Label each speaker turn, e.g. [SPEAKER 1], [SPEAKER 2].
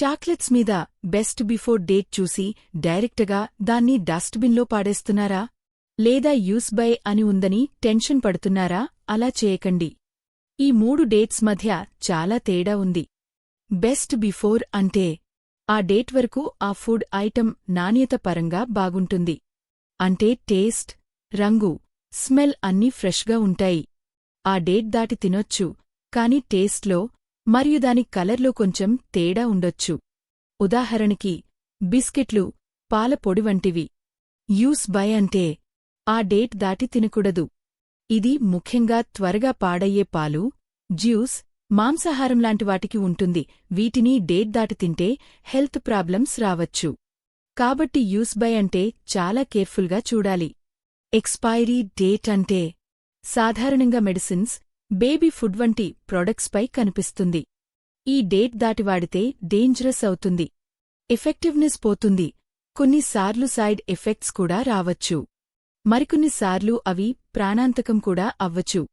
[SPEAKER 1] Chocolates మీద best before date చూసి డైరెక్టగా దాన్ని డస్ట్బిన్లో పాడేస్తున్నారా? లేదా యూస్ బై అని ఉందని టెన్షన్ పడుతున్నారా? అలా చేయకండి. ఈ మూడు డేట్స్ మధ్య చాలా తేడా ఉంది. బెస్ట్ బిఫోర్ అంటే ఆ డేట్ వరకు ఆ ఫుడ్ ఐటెం నాణ్యత పరంగా బాగుంటుంది. అంటే టేస్ట్ రంగు స్మెల్ అన్నీ ఫ్రెష్గా ఉంటాయి. ఆ డేట్ దాటి తినొచ్చు కాని టేస్ట్లో మరియు దాని కలర్లో కొంచెం తేడా ఉండొచ్చు. ఉదాహరణకి బిస్కెట్లు పాల పొడి వంటివి. యూస్ బై అంటే ఆ డేట్ దాటి తినకూడదు. ఇది ముఖ్యంగా త్వరగా పాడయ్యే పాలు జ్యూస్ మాంసాహారం లాంటి వాటికి ఉంటుంది. వీటిని డేట్ దాటి తింటే హెల్త్ ప్రాబ్లమ్స్ రావచ్చు. కాబట్టి యూస్ బై అంటే చాలా కేర్ఫుల్గా చూడాలి. ఎక్స్పైరీ డేట్ అంటే సాధారణంగా మెడిసిన్స్ బేబీ ఫుడ్ వంటి ప్రొడక్ట్స్పై కనిపిస్తుంది. ఈ డేట్ దాటి వాడితే డేంజరస్ అవుతుంది. ఎఫెక్టివ్నెస్ పోతుంది. కొన్నిసార్లు సైడ్ ఎఫెక్ట్స్ కూడా రావచ్చు. మరికొన్నిసార్లు అవి ప్రాణాంతకం కూడా అవ్వచ్చు.